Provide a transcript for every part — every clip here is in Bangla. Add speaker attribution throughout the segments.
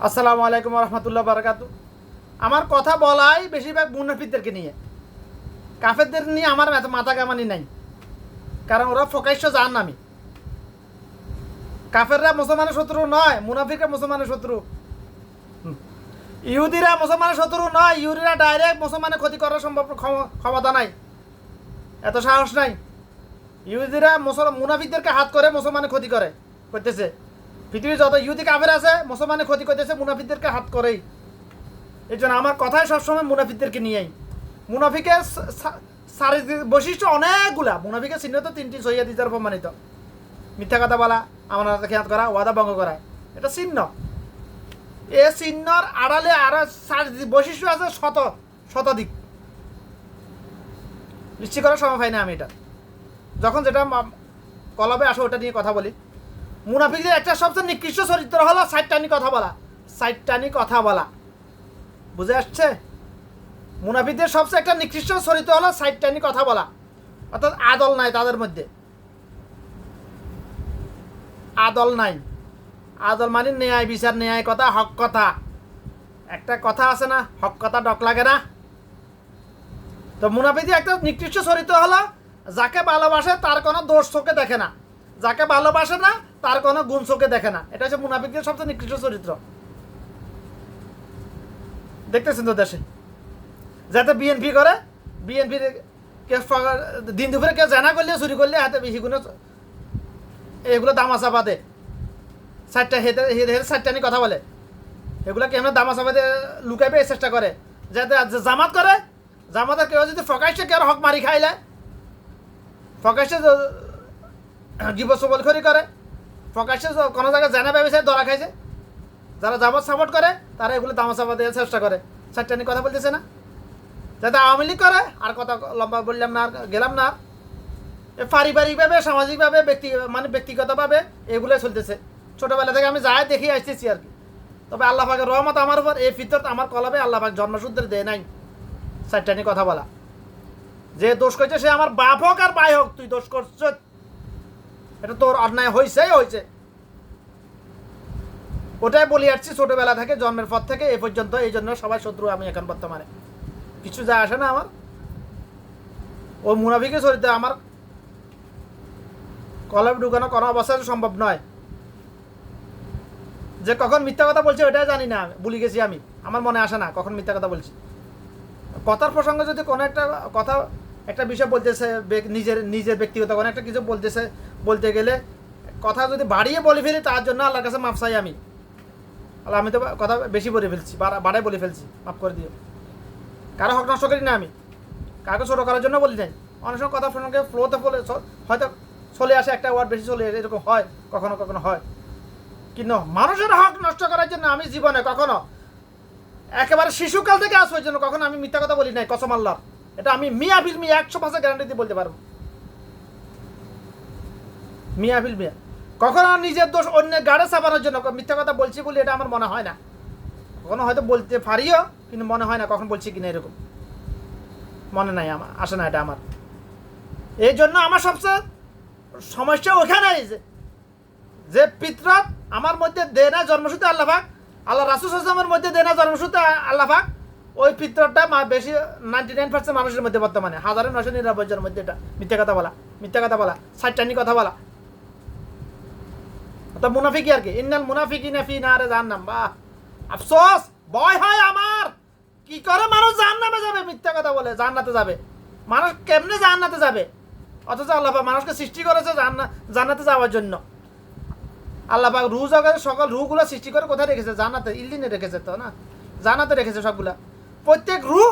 Speaker 1: আসসালামু আলাইকুম রহমতুল্লাহ বারকাত আমার কথা বলাই বেশিরভাগ মুনাফিকদেরকে নিয়ে। কাফেরদের নিয়ে আমার এত মাথা কামানি নাই। কারণ ওরা ফোকাইশ জান নামি কাফেররা মুসলমানের শত্রু নয়, মুনাফিকরা মুসলমানের শত্রু। ইহুদিরা মুসলমানের শত্রু নয়, ইহুদিরা ডাইরেক্ট মুসলমানের ক্ষতি করার সম্ভব ক্ষম- ক্ষমতা নাই। এত সাহস নাই। ইহুদিরা মুসল মুনাফিকদেরকে হাত করে মুসলমানের ক্ষতি করে, করতেছে। পৃথিবীর যত ইহুদি কাফের আছে, মুসলমানের ক্ষতি করতেছে মুনাফিকদেরকে হাত করেই। এই জন্য আমার কথাই সবসময় মুনাফিকদেরকে নিয়েই। মুনাফিকের সা- সা- শারীরিক বৈশিষ্ট্য অনেকগুলা। মুনাফিকের চিহ্ন তো তিনটি সহিয়া দিতে প্রমাণিত। মিথ্যা কথা বলা আমার হাতে খেয়াল করা, ওয়াদা ভঙ্গ করা। এটা চিহ্ন। এ চিহ্নর আড়ালে আরও বৈশিষ্ট্য আছে শত, শতাধিক। নিশ্চিত করার সময় পাই না আমি এটা। যখন যেটা কলবে আসো ওটা নিয়ে কথা বলি। মুনাফিকদের একটা সবচেয়ে নিকৃষ্ট চরিত্র হলো সাইটটানি কথা বলা। সাইটটানি কথা বলা। বুঝে আসছে? মুনাফিকদের সবচেয়ে একটা নিকৃষ্ট চরিত্র হলো সাইটটানি কথা বলা। অর্থাৎ আদল নাই তাদের মধ্যে। আদল নাই। আদল মানে ন্যায় বিচার, ন্যায় কথা, হক কথা। একটা কথা আছে না, হক কথা ডক লাগে না। তো মুনাফিদি একটা নিকৃষ্ট চরিত্র হলো যাকে ভালোবাসে তার কোনো দোষ চোখে দেখে না। যাকে ভালোবাসে না তার কোনো গুণ চোখে দেখে না। এটা হচ্ছে মুনাফিকদের সবচেয়ে নিকৃষ্ট চরিত্র। দেখতেছেন তো দেশে? যাতে বিএনপি করে ফ- দিন দুপুরে কেউ জানা করলে, চুরি করলে, হাতে বেশি গুণে এগুলো দামাচা বাদে। সাইটটা হেতে হেতে সাইটটা নিয়ে কথা বলে। এগুলো কেমন দামাচা লুকাইবে, এই চেষ্টা করে। যাতে জামাত করে, জামাতের কেউ যদি ফকাইছে কেউ হক মারি খাইলে। ফকাইছে জীব সবল করে। ফকাইছে কোনো জায়গায় জানা ব্যবসায় ধরা খাইছে। যারা জামাত সাপোর্ট করে, তারা এগুলো দামাচা দেওয়ার চেষ্টা করে। সাইটটা নিয়ে কথা বলতেছে না। যাতে আওয়ামী লীগ করে, আর কথা লম্বা বললাম না, আর গেলাম না। পারিবারিকভাবে, সামাজিকভাবে, ব্যক্তি মানে ব্যক্তিগতভাবে এগুলো চলতেছে। ছোটোবেলা থেকে আমি যাই দেখে, আসতেছি আর কি। তবে আল্লাহ রহমত আমার উপর, এই ফিতর আমার কলবে আল্লাহ জন্মসূত্রে দেয় নাই। সাইডটা নিয়ে কথা বলা। যে দোষ করছে, সে আমার বাপ হোক আর ভাই হোক, তুই দোষ করছ। এটা তোর অন্যায় হয়েছে হয়েছে ওটাই বলি আসছি, ছোটবেলা থেকে, জন্মের পর থেকে, এ পর্যন্ত, এই জন্য সবাই শত্রু আমি এখন বর্তমানে। কিছু যা আসে না আমার। ও মুনাফিকের চরিত্রে আমার কলম ঢুকানো কোনো অবস্থা সম্ভব নয়। যে কখন মিথ্যা কথা বলছে ওটাই জানি না, ভুলে গেছি আমি। আমার মনে আসে না কখন মিথ্যা কথা বলছি। কথার প্রসঙ্গে যদি কোনো একটা কথা, একটা বিষয় বলতেছে নিজের নিজের ব্যক্তিগত কোনো একটা কিছু বলতেছে, বলতে গেলে কথা যদি বাড়িয়ে বলে ফেলি, তার জন্য আল্লাহর কাছে মাফ চাই আমি। আল্লাহ আমি তো কথা বেশি বলে ফেলছি বাড়া- বাড়াই বলে ফেলছি মাফ করে দিও। কারও হক নষ্ট করি না আমি। কাউকে ছোটো করার জন্য বলি নাই। অনেক সময় কথা প্রসঙ্গে ফ্লোতে চ- হয়তো চলে আসে একটা ওয়ার্ড বেশি চলে আসে, এরকম হয় কখনো কখনো হয়। কিন্তু মানুষের হক নষ্ট করার জন্য আমি জীবনে কখনো একেবারে শিশুকাল থেকে আজ পর্যন্ত কখনো আমি মিথ্যা কথা বলি নাই কসম আল্লাহ এটা আমি মিয়া ফিল মিয়া একশো পার্সেন্ট গ্যারান্টি দিয়ে বলতে পারব। মিয়া ফিল মিয়া। কখনো নিজের দোষ অন্যের গাড়ে চাপানোর জন্য মিথ্যা কথা বলছি বলে এটা আমার মনে হয় না। কখনো হয়তো বলতে পারিও, কিন্তু মনে হয় না কখন বলছি কিনা এরকম। মনে নাই আমার, আসে না এটা আমার। এই জন্য আমার সবচেয়ে সমস্যা ওখানে যে যে পিতরত আমার মধ্যে দে না জন্মসূত্রে আল্লাহাক আল্লাহ রাসুল আসলামের মধ্যে দে না জন্মসূত্রে আল্লাহাক ওই পিতরটা বেশি নাইনটি নাইন পার্সেন্ট মানুষের মধ্যে বর্তমানে, হাজারে নশো নিরানব্বই জনের মধ্যে এটা, মিথ্যা কথা বলা, মিথ্যা কথা বলা সাইটানি কথা বলা। তো মুনাফিকি আর কি, ইন্নাল মুনাফিকি নাফি না রে জাহান্নাম। বাহ। আফসোস, ভয় হয় আমার। কি করে মানুষ জাহান্নামে যাবে? মিথ্যা কথা বলে, জান্নাতে যাবে। মানুষ কেমনে জান্নাতে যাবে? অথচ আল্লাহ মানুষকে সৃষ্টি করেছে জান্না, জান্নাতে যাওয়ার জন্য। আল্লাহ পাক রু জগতের সকল রুগুলো সৃষ্টি করে কোথায় রেখেছে? জান্নাতে ইল্লিনে রেখেছে তো না? জান্নাতে রেখেছে সবগুলা। প্রত্যেক রু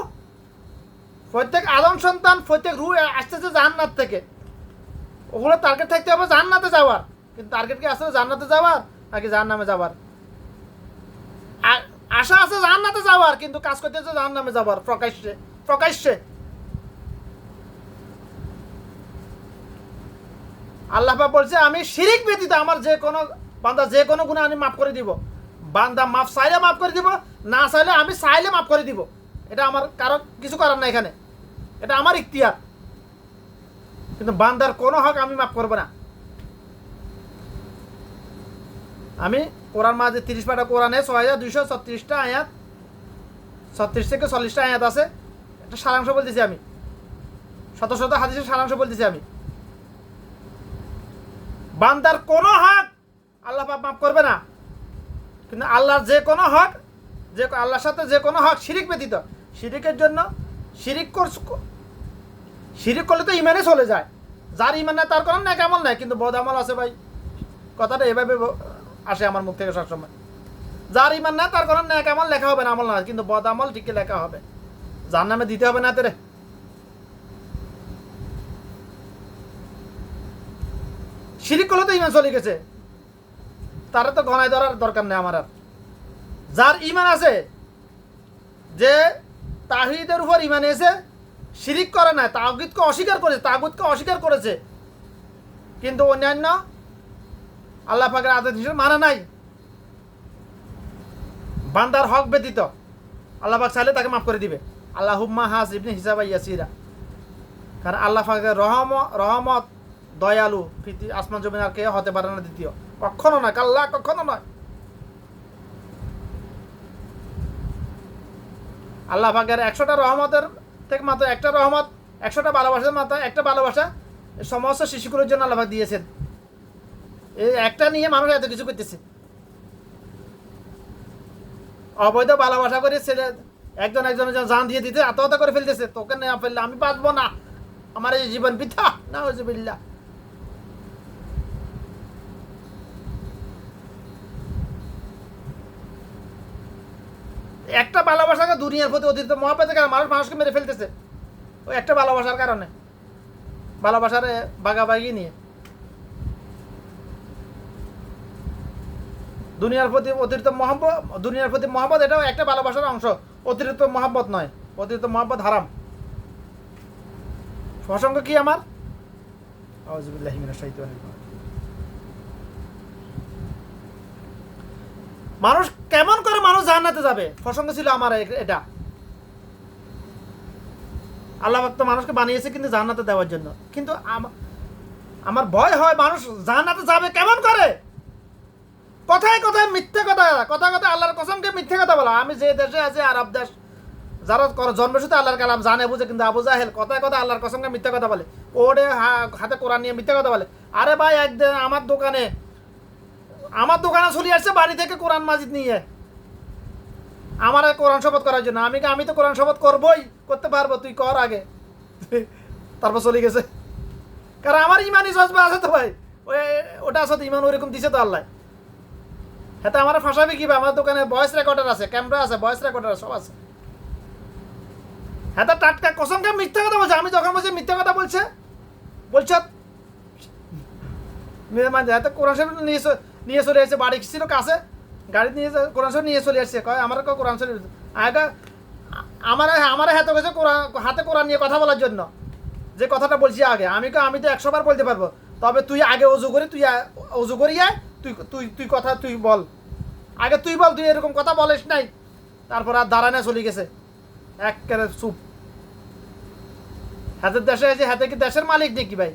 Speaker 1: প্রত্যেক আদম সন্তান, প্রত্যেক রু আসতেছে জান্নাত থেকে। ওগুলো টার্গেট থাকতে হবে জান্নাতে যাওয়ার। কিন্তু টার্গেট কি আসলে জান্নাতে যাওয়ার? নাকি জাহান্নামে যাওয়ার? আ- আশা আছে জান্নাতে যাওয়ার, কিন্তু কাজ করতেছে জাহান্নামে যাওয়ার, প্রকাশ্যে প্রকাশ্যে। আল্লাহ বলছে, আমি শিরিক ব্যতীত আমার যে কোনো বান্দা যে কোনো গুণে আমি মাফ করে দিব। বান্দা মাফ চাইলে মাফ করে দিব, না চাইলে আমি চাইলে মাফ করে দিব। এটা আমার কারও কিছু করার না এখানে। এটা আমার ইখতিয়ার। কিন্তু বান্দার কোনো হক আমি মাফ করব না। আমি কোরআন মাঝে তিরিশ পাটা কোরআনে ছয় হাজার, দুইশো ছত্রিশটা আয়াত, ছত্রিশ থেকে চল্লিশটা আয়াত আছে। একটা সারাংশ বলতেছি আমি। শত শত হাদিসের সারাংশ বলতেছি আমি। বান্দার কোনো হক আল্লাহ পাপ মাফ করবে না। কিন্তু আল্লাহর যে কোনো হক, যে আল্লাহর সাথে যে কোনো হক শিরিক ব্যতীত। শিরিকের জন্য শিরিক করছ শিরিক করলে তো ইমানে চলে যায়। যার ইমান নাই তার কোনো ন্যাক কেমন নাই। কিন্তু বদ আমল আছে ভাই। কথাটা এভাবে আসে আমার মুখ থেকে সবসময়। যার ইমান না তার কোনো ন্যাক আমল লেখা হবে না, আমল না কিন্তু বদ আমল ঠিকই লেখা হবে। যার নামে দিতে হবে না তোরে। শিরিক করলে তো ইমান চলে গেছে। তারা তো গনায় ধরার দরকার নেই আমার আর। যার ইমান আছে, যে তাহিদের উপর ইমান এসে শিরিক করে না তাগুদকে অস্বীকার করেছে তাগুদকে অস্বীকার করেছে। কিন্তু অন্যান্য আল্লাহ পাকের আদেশ হিসেবে মানে নাই। বান্দার হক ব্যতীত আল্লাহ পাক চাইলে তাকে মাফ করে দিবে। আল্লাহ হাস ইবনে হিসাবা ইয়াসিরা। কারণ আল্লাহ পাকের রহম, রহমত, দয়ালু পৃথিবী আসমান জমিন আর কে হতে পারে না দ্বিতীয়। কখনো না কাল্লা কখনো নয়। আল্লাহ পাকের একশোটা রহমতের থেকে মাত্র একটা রহমত, একশোটা ভালোবাসার মাত্র একটা ভালোবাসা সমস্ত শিশুগুলোর জন্য আল্লাহ দিয়েছেন। একটা নিয়ে মানুষ এত কিছু করতেছে। অবৈধ ভালোবাসা করে ছেলে একজন একজনের জান দিয়ে দিতে, আত্মহত্যা করে ফেলতেছে। তোকে না ফেললে আমি বাঁচবো না। আমার এই জীবন বৃথা। না হয়েছে বিল্লা একটা ভালোবাসাকে দুনিয়ার প্রতি অতিরিক্ত মহাপেতে কারণে মানুষ মানুষকে মেরে ফেলতেছে। ওই একটা ভালোবাসার কারণে। ভালোবাসার বাগাবাগি নিয়ে। দুনিয়ার প্রতি অতিরিক্ত মহব্বত, দুনিয়ার প্রতি মহব্বত এটাও একটা ভালোবাসার অংশ। অতিরিক্ত মহব্বত নয়, অতিরিক্ত মহব্বত হারাম। প্রসঙ্গ কি আমার। মানুষ কেমন করে মানুষ জান্নাতে যাবে? প্রসঙ্গ ছিল আমার এটা। আল্লাহ তো মানুষকে বানিয়েছে কিন্তু জান্নাতে দেওয়ার জন্য। কিন্তু আমার ভয় হয় মানুষ জান্নাতে যাবে কেমন করে? কথায় কথায় মিথ্যে কথা কথায় কথায় আল্লাহর কসমকে মিথ্যে কথা বলা। আমি যে দেশে আছি, আরব দেশ, যারা জন্মসূত্রে আল্লাহর কালাম জানে, বুঝে, কিন্তু আবু জাহেল কথায় কথা আল্লাহর কসমকে মিথ্যে কথা বলে। ওরে হাতে কোরআন নিয়ে মিথ্যে কথা বলে। আরে ভাই, একদিন আমার দোকানে আমার দোকানে চলে আসছে, বাড়ি থেকে কোরআন মাজিদ নিয়ে। আমার কোরআন শপথ করার জন্য। আমি আমি তো কোরআন শপথ করবই? করতে পারব, তুই কর আগে। তারপর চলে গেছে। কারণ আমার ইমানই জজবা আছে তো ভাই। ওই ওটা আছে ইমান ওইরকম দিছে তো আল্লাহ। হ্যাঁ আমার ফাঁসাবি কি আমার দোকানে ভয়েস রেকর্ডার আছে ক্যামেরা আছে ভয়েস রেকর্ডার সব আছে। হ্যাঁ টাটকা কসমকে মিথ্যা কথা বলছে, আমি যখন বলছি মিথ্যা কথা বলছে, বলছ মানে হ্যাঁ কোরআন শরীফ নিয়ে নিয়ে চলে এসেছে বাড়ি ছিল কাছে? গাড়ি নিয়ে কোরআন শরীফ নিয়ে চলে এসেছে কয় আমার কোরআন শরীফ আগে আমার আমার হাতে গেছে কোরআন, হাতে কোরআন নিয়ে কথা বলার জন্য, যে কথাটা বলছি আগে, আমি আমি তো একশোবার বলতে পারব, তবে তুই আগে অজু করি, তুই অজু করি আয় তুই তুই তুই কথা তুই বল। আগে তুই বল, তুই এরকম কথা বলিস নাই। তারপর আর দাঁড়ায় না চলে গেছে। একেবারে চুপ। হাতের দেশে আছে, হাতে কি দেশের মালিক নাকি ভাই?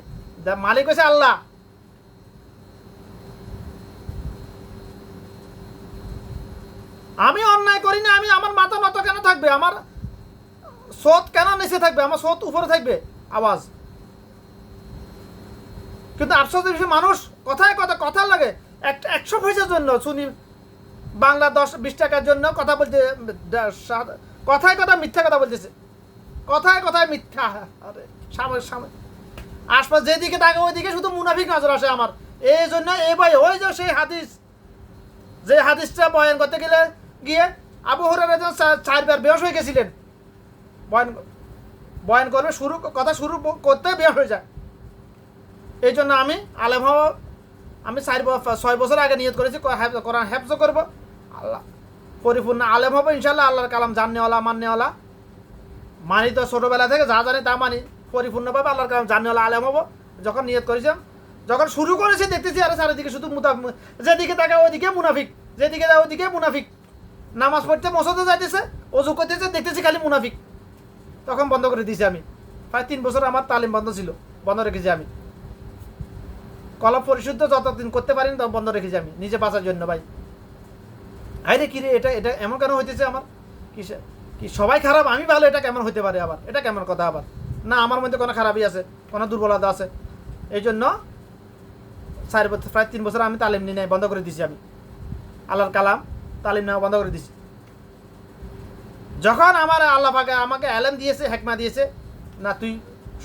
Speaker 1: মালিক হচ্ছে আল্লাহ। আমি অন্যায় করি না, আমি আমার মাথা নত কেন থাকবে? আমার সোত কেন নিচে থাকবে? আমার সোত উপরে থাকবে? আওয়াজ। কিন্তু বেশি মানুষ কথায় কথা কথা লাগে। একশো পয়সার জন্য, শুনি। বাংলা দশ, বিশ টাকার জন্য কথা বলতে কথায় কথা মিথ্যা কথা বলতেছে। কথায় কথায় মিথ্যা, আরে, সামনে সামনে। আশপাশ যেদিকে থাকে ওইদিকে শুধু মুনাফিক নজর আসে আমার। এই জন্য এই ভাই, ওই যে সেই হাদিস। যে হাদিসটা বয়ান করতে গেলে গিয়ে আবু একজন চারবার বেহস হয়ে গেছিলেন। বয়ান বয়ান করবে, শুরু, কথা শুরু করতে বেহস হয়ে যায়। এই জন্য আমি আলেম হওয়া আমি চার ছয় বছর আগে নিয়ত করেছি কোরআন হেফজ করব। আল্লাহ, পরিপূর্ণ আলেম হব ইনশাল্লাহ আল্লাহর কালাম জাননেওয়ালা মাননেওয়ালা মানি তো ছোটোবেলা থেকে, যা জানি তা মানি। পরিপূর্ণভাবে আল্লাহর কালাম জাননেওয়ালা আলেম হব। যখন নিয়ত করেছিলাম যখন শুরু করেছি, দেখতেছি, আরে চারিদিকে শুধু মুতা যেদিকে তাকে ওইদিকে মুনাফিক, যেদিকে যায় ওইদিকে মুনাফিক। নামাজ পড়তে মসজিদে যাইতেছে, অজু করতেছে, দেখতেছি খালি মুনাফিক। তখন বন্ধ করে দিয়েছি আমি। প্রায় তিন বছর আমার তালিম বন্ধ ছিল, বন্ধ রেখেছি আমি। কলম পরিশুদ্ধ যতদিন করতে পারিনি তখন বন্ধ রেখেছি আমি নিজে বাঁচার জন্য ভাই। আরে কি রে, এটা এটা এমন কেন হইতেছে আমার? কি কি সবাই খারাপ? আমি ভালো, এটা কেমন হতে পারে আবার? এটা কেমন কথা আবার? না, আমার মধ্যে কোনো খারাপই আছে, কোনো দুর্বলতা আছে। এই জন্য চার বছর, প্রায় তিন বছর আমি তালিম নিয়ে নেই, বন্ধ করে দিছি আমি। আল্লাহর কালাম, তালিম নেওয়া বন্ধ করে দিছি। যখন আমার আল্লাহ আমাকে অ্যালেম দিয়েছে, হেকমা দিয়েছে, না, তুই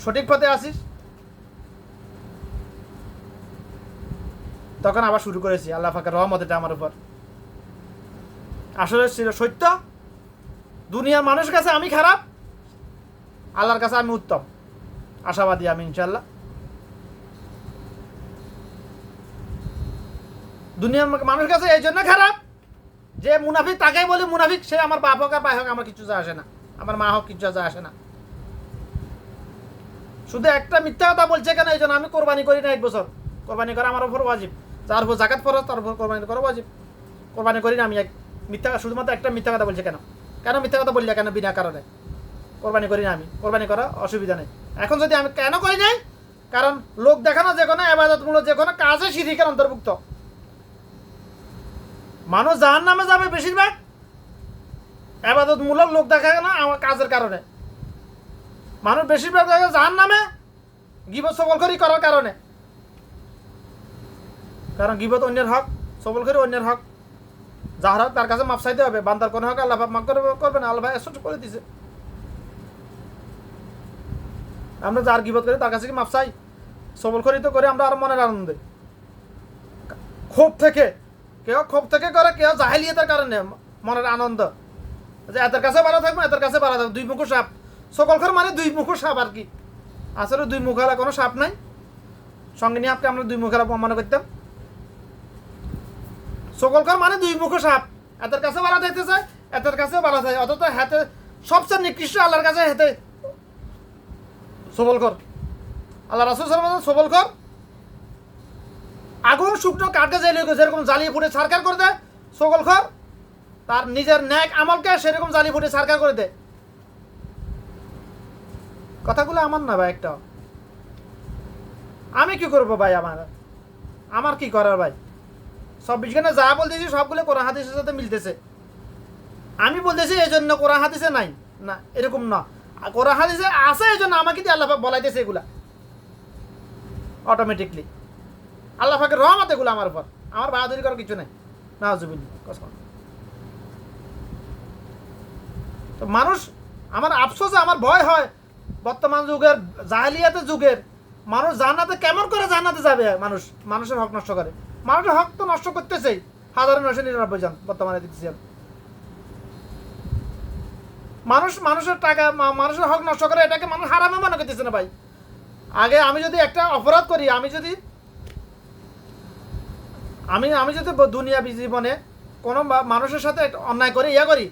Speaker 1: সঠিক পথে আসিস তখন আবার শুরু করেছি, আল্লাহ পাকের রহমত এটা আমার উপর। আসলে ছিল সত্য? দুনিয়ার মানুষের কাছে আমি খারাপ? আল্লাহর কাছে আমি উত্তম। আশাবাদী আমি ইনশাল্লাহ দুনিয়ার মানুষের কাছে এই জন্য খারাপ যে মুনাফিক, তাকেই বলি মুনাফিক, সে আমার বাপ হোক আর ভাই হোক, আমার কিছু যা আসে না। আমার মা হোক কিছু যা আসে না। শুধু একটা মিথ্যা কথা বলছে কেন? এই জন্য আমি কোরবানি করি না এক বছর। কোরবানি করা আমার উপর ওয়াজিব। যার উপর জাকাত ফরজ, তার উপর কোরবানি করা ওয়াজিব। কোরবানি করি না, আমি এক মিথ্যা শুধুমাত্র একটা মিথ্যা কথা বলছি কেন? কেন মিথ্যা কথা বললে কেন বিনা কারণে? কোরবানি করি না আমি, কোরবানি করা অসুবিধা নেই। এখন যদি আমি কেন করি নাই? কারণ লোক দেখানো যে কোনো, আবাদতমূলক যে কোনো কাজে শিরিকের অন্তর্ভুক্ত। মানুষ জাহান নামে যাবে বেশিরভাগ। আবাদতমূলক লোক দেখায় না আমার কাজের কারণে। মানুষ বেশিরভাগ জাহান নামে গিবত সবলখড়ি করার কারণে। কারণ গিবত অন্যের হক সবলখড়ি অন্যের হক। যার হক তার কাছে মাপ চাইতে হবে। বান্দার কোনো হক আল্লাহ মাফ করবে করবে না। আল্লাহ এসব করে দিছে। আমরা যার গিবত করি তার কাছে কি মাপ চাই? সবলখড়ি তো করে আমরা আর মনের আনন্দে। ক্ষোভ থেকে, কেউ ক্ষোভ থেকে করে, কেউ জাহেলিয়তের কারণে মনের আনন্দ। যে এদের কাছে ভালো থাকব, এদের কাছে ভালো থাকব। দুই মুখো সাপ। সকলখর মানে দুই মুখো সাপ আর কি। আসলে দুই মুখালা কোনো সাপ নাই। সঙ্গে নিয়ে আপনি আমরা দুই মুখালা মনে করতাম। সকলকার মানে দুই মুখো সাপ। এদের কাছে বাড়া থাকতেছে এতের কাছেও বাড়া থাকে অথচ হাতে সবচেয়ে নিকৃষ্ট আল্লাহর কাছে হাতে সবল কর আল্লাহ রাসুল সালাম সবল কর আগুন, শুকনো কাঠকে জ্বালিয়ে যেরকম জ্বালিয়ে ফুটে সারকার করে দেয় সকল কর তার নিজের ন্যাক আমলকে সেরকম জ্বালিয়ে ফুটে সারকার করে দেয়। কথাগুলো আমার না ভাই একটা। আমি কি করব ভাই আমার? আমার কি করার ভাই? সব বিজ্ঞানে যা বলতেছি সবগুলো কোরআন হাদিসের সাথে মিলতেছে। আমি বলতেছি এই জন্য কোরআন হাদিসে নাই। না, এরকম না। কোরআন হাদিসে আছে এই জন্য আমাকে দিয়ে আল্লাহ বলাইতেছে এগুলা। অটোমেটিকলি আল্লাহ পাকের রহমত এগুলো আমার উপর। আমার বাহাদুরি করার কিছু নাই। না জুবিন তো মানুষ, আমার আফসোসে আমার ভয় হয়, বর্তমান যুগের জাহালিয়াতে যুগের মানুষ জান্নাতে কেমন করে জান্নাতে যাবে মানুষ? মানুষের হক নষ্ট করে। মানুষের হক তো নষ্ট করতেছে। হাজার নশো নিরানব্বই জন বর্তমানে দেখতেছি মানুষ মানুষের টাকা মানুষের হক নষ্ট করে এটাকে মানুষ হারামে মনে করতেছে না ভাই। আগে আমি যদি একটা অপরাধ করি, আমি যদি আমি আমি যদি দুনিয়াবি জীবনে কোনো মানুষের সাথে অন্যায় করে, ইয়া করি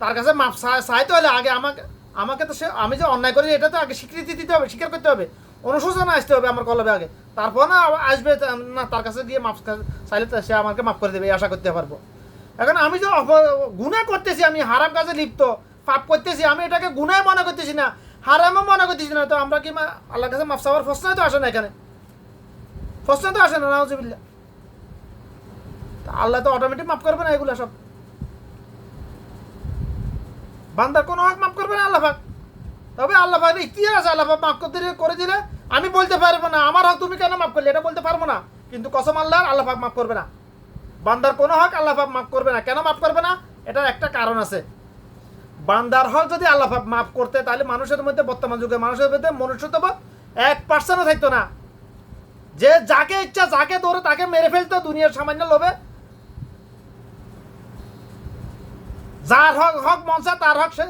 Speaker 1: তার কাছে মাপ চাইতে হলে আগে আমাকে আমাকে তো সে, আমি যে অন্যায় করি, এটা তো আগে স্বীকৃতি দিতে হবে, স্বীকার করতে হবে। অনুশোচনা আসতে হবে আমার কলবে আগে। তারপর না আসবে না, তার কাছে গিয়ে চা- চাইলে সে আমাকে মাফ করে দেবে আশা করতে পারব। এখন আমি যে গুণা করতেছি, আমি হারাম কাজে লিপ্ত, পাপ করতেছি, আমি এটাকে গুণায় মনে করতেছি না, হারামও মনে করতেছি না, তো আমরা কি আল্লাহর কাছে মাফ চাওয়ার প্রশ্নই তো আসে না এখানে। প্রশ্ন তো আসে না, নাউজুবিল্লাহ। আল্লাহ তো অটোমেটিক মাফ করবে না এগুলো সব। বান্দার কোনো হক মাফ করবে না, আল্লাহ পাক তবে আল্লাহ পাক ইতিহাস আছে আল্লাহ পাক মাফ করতে করে দিলে আমি বলতে পারব না, আমার হক তুমি কেন মাফ করলে, এটা বলতে পারব না। কিন্তু কসম আল্লাহর, আল্লাহ পাক মাফ করবে না। বান্দার কোনো হক আল্লাহ পাক মাফ করবে না। কেন মাফ করবে না? এটার একটা কারণ আছে। বান্দার হক যদি আল্লাহ পাক মাফ করতে, তাহলে মানুষের মধ্যে, বর্তমান যুগে মানুষের মধ্যে মনুষ্যত্ব এক পার্সেন্টও থাকতো না। যে যাকে ইচ্ছা, যাকে ধরে, তাকে মেরে ফেলতো দুনিয়ার সামান্য লোভে। যার হক হক মনসা তার হক সে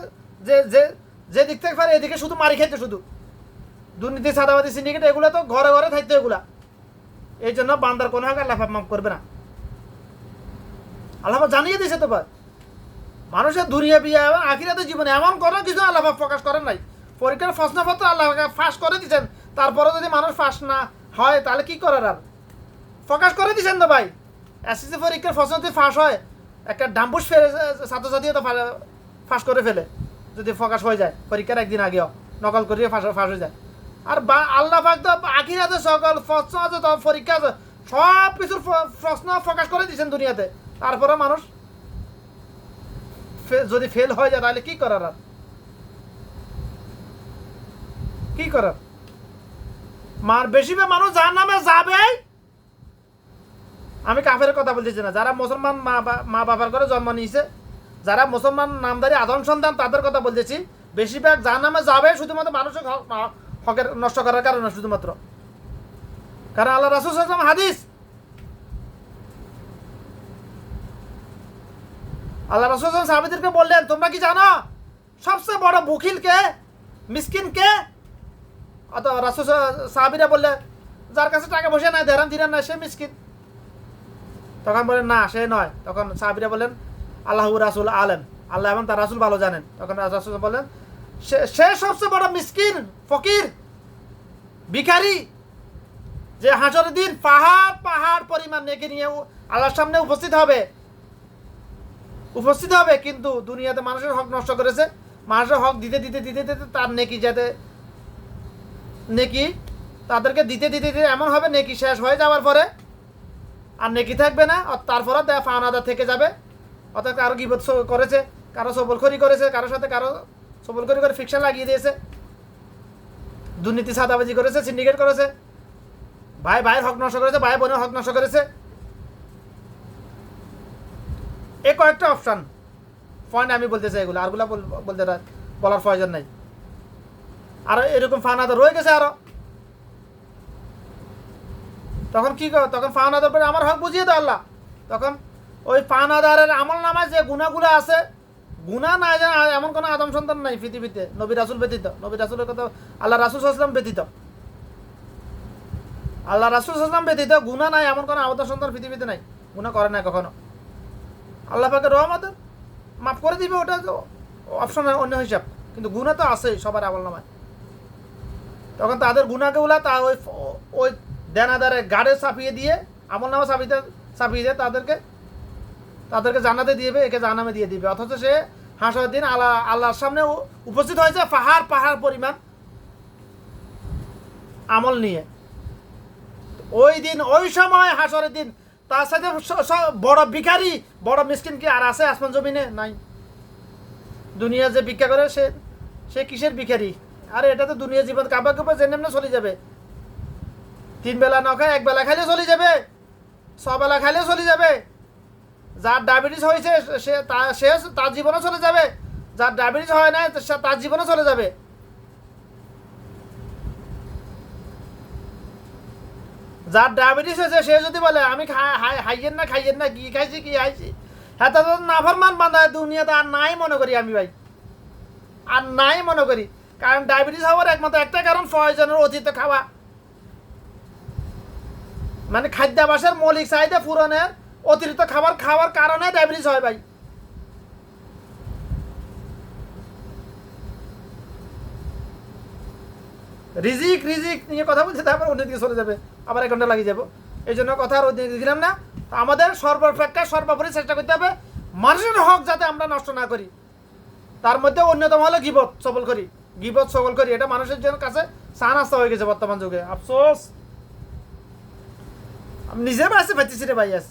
Speaker 1: যে যে যে দিক থেকে পারে এদিকে শুধু মারি খাইতে শুধু। দুর্নীতি সাদাবাদী সিন্ডিকেট এগুলো তো ঘরে ঘরে থাকতো এগুলা। এই জন্য বান্দার কোনো হক আল্লাহ মাফ করবে না। আল্লাহ জানিয়ে দিয়েছে তো ভাই। মানুষের দুনিয়া, বিয়া এবং আখিরাতের জীবনে এমন কোনো কিছু আল্লাহ প্রকাশ করেন নাই। পরীক্ষার প্রশ্নপত্র আল্লাহ পাক ফাঁস করে দিয়েছেন। তারপরে যদি মানুষ ফাঁস না হয়, তাহলে কি করার আর? প্রকাশ করে দিয়েছেন তো ভাই। এসএসসি পরীক্ষার প্রশ্ন যদি ফাঁস হয় একটা ডাম্বুস ফেলে ছাত্রছাত্রীও তো ফাঁস করে ফেলে। যদি প্রকাশ হয়ে যায়, পরীক্ষার একদিন আগেও। নকল করিয়ে ফাঁস ফাঁস হয়ে যায়। আর বা, আল্লাহ পাক তো আখিরাতে সকল প্রশ্ন আছে, তো পরীক্ষা আছে, সব কিছুর প্রশ্ন প্রকাশ করে দিয়েছেন দুনিয়াতে। তারপরে মানুষ যদি ফেল হয়ে যায়, তাহলে কি করার আর? কি করার? মার বেশি মানুষ যার নামে যাবে আমি কাফের কথা বলতেছি না। যারা মুসলমান মা মা বাবার করে জন্ম নিয়েছে, যারা মুসলমান নামদারি আদম সন্তান, তাদের কথা বলতেছি বেশিরভাগ যার নামে যাবে শুধুমাত্র মানুষের হক- হক- হকের নষ্ট করার কারণে শুধুমাত্র। কারণ আল্লাহ রাসুল সাল্লাম হাদিস। আল্লাহ রাসুল সাহাবিদেরকে বললেন, তোমরা কি জানো? সবচেয়ে বড় বুকিল কে মিসকিন কে অত রাসুল সাহাবিরা বললে যার কাছে টাকা বসে নাই দেরাম দিরাম নাই, সে মিসকিন। তখন বলেন, না, সে নয়। তখন সাহাবিরা বলেন আল্লাহ রাসুল আলেম। আল্লাহ এবং তার রাসুল ভালো জানেন। তখন রাসুল বলেন সে সবচেয়ে বড় মিসকিন, ফকির, ভিখারি, যে হাসরের দিন পাহাড় পাহাড় পরিমাণ নেকি নিয়ে আল্লাহর সামনে উপস্থিত হবে। উপস্থিত হবে, কিন্তু দুনিয়াতে মানুষের হক নষ্ট করেছে। মানুষের হক দিতে দিতে দিতে দিতে তার নেকি যাতে, নেকি তাদেরকে দিতে দিতে দিতে এমন হবে, নেকি শেষ হয়ে যাওয়ার পরে আর নেকি থাকবে না, আর তারপরে দেয়া ফাওনাদার থেকে যাবে। অর্থাৎ কারও গিবত করেছে, কারও সবলখড়ি করেছে কারোর সাথে কারও সবলখড়ি করে ফিকশন লাগিয়ে দিয়েছে। দুর্নীতি সাদাবাজি করেছে সিন্ডিকেট করেছে। ভাই, ভাইয়ের হক নষ্ট করেছে, ভাই বোনের হক নষ্ট করেছে। এ কয়েকটা অপশান পয়েন্ট আমি বলতে চাই এগুলো আরগুলা বল- বলতে বলার প্রয়োজন নাই। আরও এরকম ফানাদার রয়ে গেছে আরও। তখন কি কর, তখন ফানাদার পরে আমার হক বুঝিয়ে দাও আল্লাহ। তখন ওই ফানাদারের আমল নামায় যে গুণাগুলো আছে, গুণা নাই যে এমন কোনো আদম সন্তান নাই পৃথিবীতে, নবী রাসুল ব্যতীত। নবী রাসুলের কথা আল্লাহ রাসুল আসলাম ব্যতীত। আল্লাহ রাসুল আসলাম ব্যতীত গুণা নাই, এমন কোনো আবদ্ধ সন্তান পৃথিবীতে নাই। গুণা করে না কখনো। আল্লাহ পাকে রহমত মাফ করে দিবে ওটা তো অপশন অন্য হিসাব। কিন্তু গুণা তো আছেই সবার আমল নামায়। তখন তাদের গুণাগুলা তা ওই ওই দেনাদারে গাড়ে চাপিয়ে দিয়ে, আমল নামা চাপিয়ে চাপিয়ে দিয়ে তাদেরকে তাদেরকে জানাতে দিবে, একে জানামে দিয়ে দিবে। অথচ সে হাসার দিন আল্লাহ, আল্লাহর সামনে উপস্থিত হয়েছে পাহাড় পাহাড় পরিমাণ আমল নিয়ে। ওই দিন, ওই সময় হাসরের দিন, তার সাথে বড় ভিখারি, বড় মিসকিন কি আর আছে আসমান জমিনে? নাই। দুনিয়া যে ভিক্ষা করে সে সে কিসের ভিখারি? আরে এটা তো দুনিয়া জীবন কাপড় কাপড় জেনে চলে যাবে। তিন বেলা না খায় এক বেলা খাইলে চলে যাবে। ছবেলা বেলা খাইলেও চলে যাবে। যার ডায়াবেটিস হয়েছে, সে সে তার জীবনও চলে যাবে। যার ডায়াবেটিস হয় না তার জীবনও চলে যাবে। যার ডায়াবেটিস হয়েছে, সে যদি বলে, আমি হাইয়েন না, খাইয়েন না, কি খাইছি কি খাইছি? হ্যাঁ তা তো নাফরমান বান্ধা দুনিয়াতে আর নাই মনে করি আমি ভাই। আর নাই মনে করি। কারণ ডায়াবেটিস হওয়ার একমাত্র একটা কারণ, প্রয়োজনের অতীত খাওয়া। মানে খাদ্যাভাসের মৌলিক চাহিদা পূরণের অতিরিক্ত খাবার খাওয়ার কারণে ডায়াবেটিস হয় ভাই। রিজিক রিজিক নিয়ে কথা বলছে তারপর অন্যদিকে চলে যাবে, আবার এক ঘণ্টা লাগিয়ে যাব। এই জন্য কথা আর ওদিকে দিলাম না। আমাদের সর্বপ্রেক্ষা সর্বোপরি চেষ্টা করতে হবে, মানুষের হক যাতে আমরা নষ্ট না করি। তার মধ্যে অন্যতম হলো গিবত, সবল করি। গিবত, সবল করি, এটা মানুষের জন্য কাছে সান আস্তা হয়ে গেছে বর্তমান যুগে। আফসোস! নিজে বাঁচতে পারতেছি রে ভাই, আজ।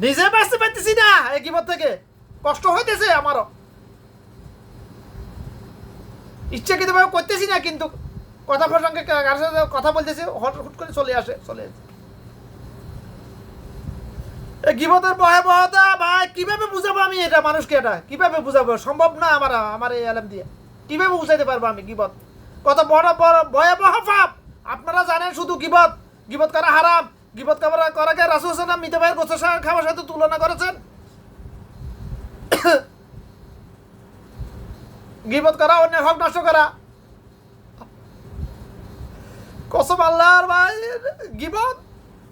Speaker 1: নিজে বাঁচতে পারতেছি না, এই গিবত থেকে। কষ্ট হইতেছে আমারও। ইচ্ছাকৃতভাবে করতেছি না, কিন্তু কথা প্রসঙ্গে কা- কারোর সাথে কথা বলতেছি হট করে চলে আসে চলে আসে। গিবতের ভয়াবহতা, ভাই, কীভাবে বুঝাবো আমি এটা মানুষকে এটা? কীভাবে বুঝাবো? সম্ভব না আমার আমার এই আলাম দিয়ে। কীভাবে বুঝাইতে পারব আমি গিবত কত বড় বড় ভয়াবহ পাপ! আপনারা জানেন শুধু গিবত গিবত করা হারাম, গিবত করা করাকে রাসুল সাল্লাম মিতে ভাইয়ের গোসল খাওয়ার সাথে তুলনা করেছেন। গিবত করা অন্য হক নষ্ট করা। কসম আল্লাহর ভাই গিবত